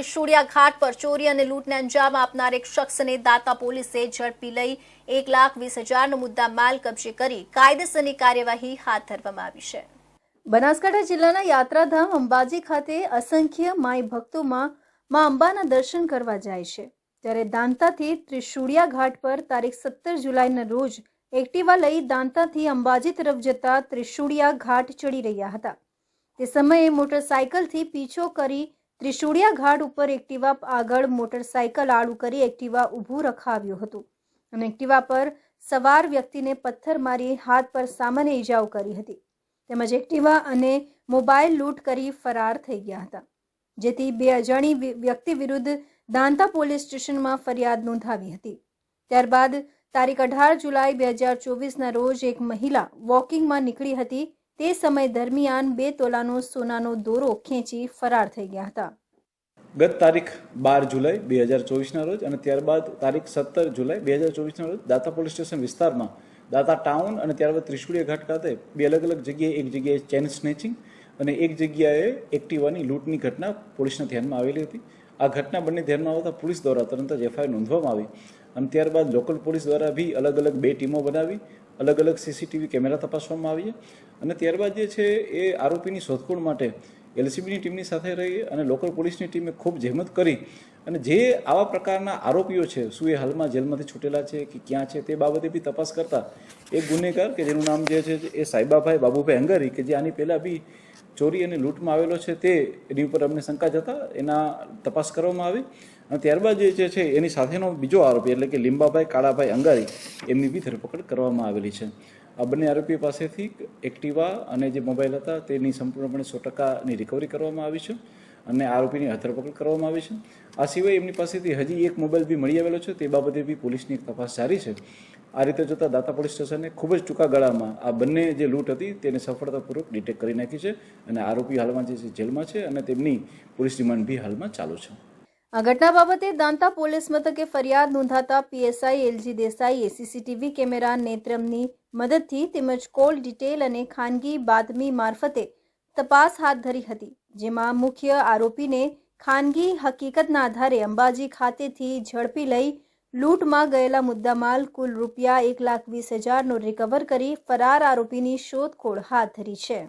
ત્રિશુળિયા ઘાટ પર ચોરી અને લૂંટને અંજામ આપનાર એક શખ્સને દાતા પોલીસે ઝડપી લઈ એક લાખ વીસ હજારનો મુદ્દા માલ કબજે કરી કાયદેસરની કાર્યવાહી હાથ ધરવામાં આવી છે. બનાસકાંઠા જિલ્લાના યાત્રાધામ અંબાજી ખાતે અસંખ્ય માઈ ભક્તોમાં મા અંબાના દર્શન કરવા જાય છે. ત્યારે દાંતાથી ત્રિશુળિયા ઘાટ પર તારીખ સત્તર જુલાઈના રોજ એક્ટિવા લઈ દાંતાથી અંબાજી તરફ જતા ત્રિશુળિયા ઘાટ ચડી રહ્યા હતા. તે સમયે મોટરસાયકલથી પીછો કરી ત્રિશુળિયા ઘાટ ઉપર એક્ટિવા આગળ મોટરસાયકલ આડું કરી એક્ટિવા ઊભું રખાવ્યું હતું. અને એક્ટિવા પર સવાર વ્યક્તિને પથ્થર મારી હાથ પર સામાન્ય ઈજાઓ કરી હતી. તેમજ એક્ટિવા અને મોબાઈલ લૂંટ કરી ફરાર થઈ ગયા હતા. જેથી બે અજાણી વ્યક્તિ વિરુદ્ધ દાંતા પોલીસ સ્ટેશનમાં ફરિયાદ નોંધાવી હતી. ત્યારબાદ તારીખ અઢાર જુલાઈ બે હજાર ચોવીસના રોજ એક મહિલા વોકિંગમાં નીકળી હતી તે સમય દરમિયાન બે તોલાનો સોનાનો દોરો ખેંચી ફરાર થઈ ગયા હતા. ગત તારીખ બાર જુલાઈ બે હજાર ચોવીસના રોજ અને ત્યારબાદ તારીખ સત્તર જુલાઈ બે હજાર ચોવીસના રોજ દાતા પોલીસ સ્ટેશન વિસ્તારમાં દાતા ટાઉન અને ત્યારબાદ ત્રિશુળીયા ઘાટ ખાતે બે અલગ અલગ જગ્યાએ એક જગ્યાએ ચેન સ્નેચિંગ અને એક જગ્યાએ એક્ટિવાની લૂંટની ઘટના પોલીસના ધ્યાનમાં આવેલી હતી. આ ઘટના બંને ધ્યાનમાં આવતા પોલીસ દ્વારા તરત જ એફઆઈઆર નોંધવામાં આવી અને ત્યારબાદ લોકલ પોલીસ દ્વારા બી અલગ અલગ બે ટીમો બનાવી, અલગ અલગ સીસીટીવી કેમેરા તપાસવામાં આવી અને ત્યારબાદ જે છે એ આરોપીની શોધખોળ માટે એલસીબીની ટીમની સાથે રહી અને લોકલ પોલીસની ટીમે ખૂબ જહેમત કરી અને જે આવા પ્રકારના આરોપીઓ છે, શું એ હાલમાં જેલમાંથી છૂટેલા છે કે ક્યાં છે તે બાબતે બી તપાસ કરતા એક ગુનેગાર કે જેનું નામ જે છે એ સાઈબાભાઈ બાબુભાઈ અંગારી કે જે આની પહેલાં બી ચોરી અને લૂંટમાં આવેલો છે તે એની ઉપર અમને શંકા જતા એના તપાસ કરવામાં આવી અને ત્યારબાદ જે છે એની સાથેનો બીજો આરોપી એટલે કે લીંબાભાઈ કાળાભાઈ અંગારી એમની બી ધરપકડ કરવામાં આવેલી છે. આ બંને આરોપીઓ પાસેથી એક્ટિવા અને જે મોબાઈલ હતા તેની સંપૂર્ણપણે સો ટકાની રિકવરી કરવામાં આવી છે. અને આરોપીની ધરપકડ કરવામાં આવી છે. આ સિવાય એમની પાસેથી હજી એક મોબાઈલ બી મળી આવેલો છે. તે બાબતે બી પોલીસની તપાસ જારી છે. આ રીતે જોતાં દાતા પોલીસ સ્ટેશને ખૂબ જ ટૂંકા ગાળામાં આ બંને જે લૂંટ હતી તેને સફળતાપૂર્વક ડિટેક્ટ કરી નાખી છે અને આરોપી હાલમાં જે જેલમાં છે અને તેમની પોલીસ રિમાન્ડ બી હાલમાં ચાલુ છે. આ ઘટના બાબતે દાંતા પોલીસ મથકે ફરિયાદ નોંધાતા પીએસઆઈ એલજી દેસાઈએ સીસીટીવી કેમેરા નેત્રમની મદદથી તેમજ કોલ ડિટેલ અને ખાનગી બાતમી મારફતે તપાસ હાથ ધરી હતી. જેમાં મુખ્ય આરોપીને ખાનગી હકીકતના આધારે અંબાજી ખાતેથી ઝડપી લઈ લૂંટમાં ગયેલા મુદ્દામાલ કુલ રૂપિયા એક લાખ વીસ હજારનો રિકવર કરી ફરાર આરોપીની શોધખોળ હાથ ધરી છે.